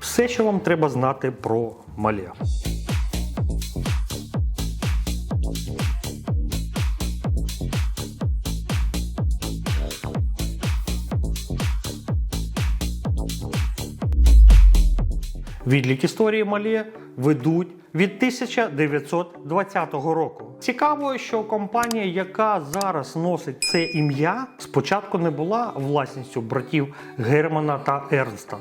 Все, що вам треба знати про мале. Відлік історії Малі ведуть від 1920 року. Цікаво, що компанія, яка зараз носить це ім'я, спочатку не була власністю братів Германа та Ернста.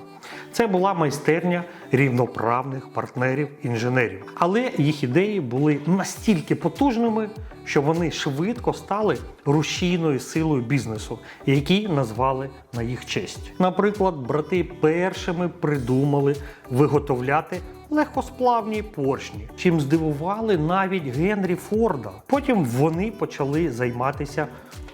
Це була майстерня рівноправних партнерів-інженерів. Але їх ідеї були настільки потужними, що вони швидко стали рушійною силою бізнесу, який назвали на їх честь. Наприклад, брати першими придумали виготовляти легкосплавні поршні, чим здивували навіть Генрі Форда. Потім вони почали займатися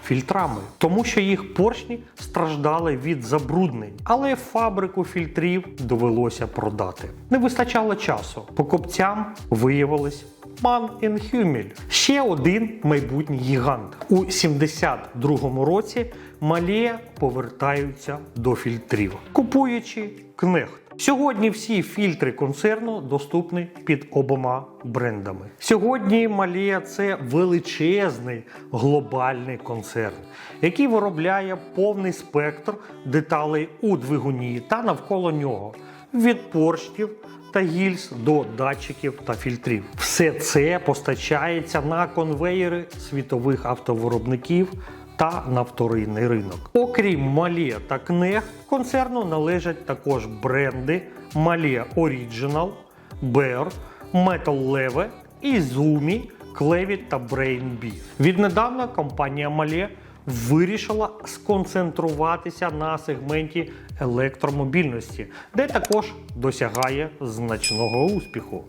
фільтрами, тому що їх поршні страждали від забруднень, але фабрику фільтрів довелося продати. Не вистачало часу. Покупцям виявилось Ман Хюмель, ще один майбутній гігант. У 72-му році Малія повертаються до фільтрів, купуючи кнехт. Сьогодні всі фільтри концерну доступні під обома брендами. Сьогодні Малія це величезний глобальний концерн, який виробляє повний спектр деталей у двигуні та навколо нього від поршнів та гільз до датчиків та фільтрів. Все це постачається на конвеєри світових автовиробників та на вторинний ринок. Окрім Малія та Кнех, концерну належать також бренди Малія Original, Bear, Metal Leve, Izumi, Клевіт та Brain Beef. Віднедавна компанія Малє вирішила сконцентруватися на сегменті електромобільності, де також досягає значного успіху.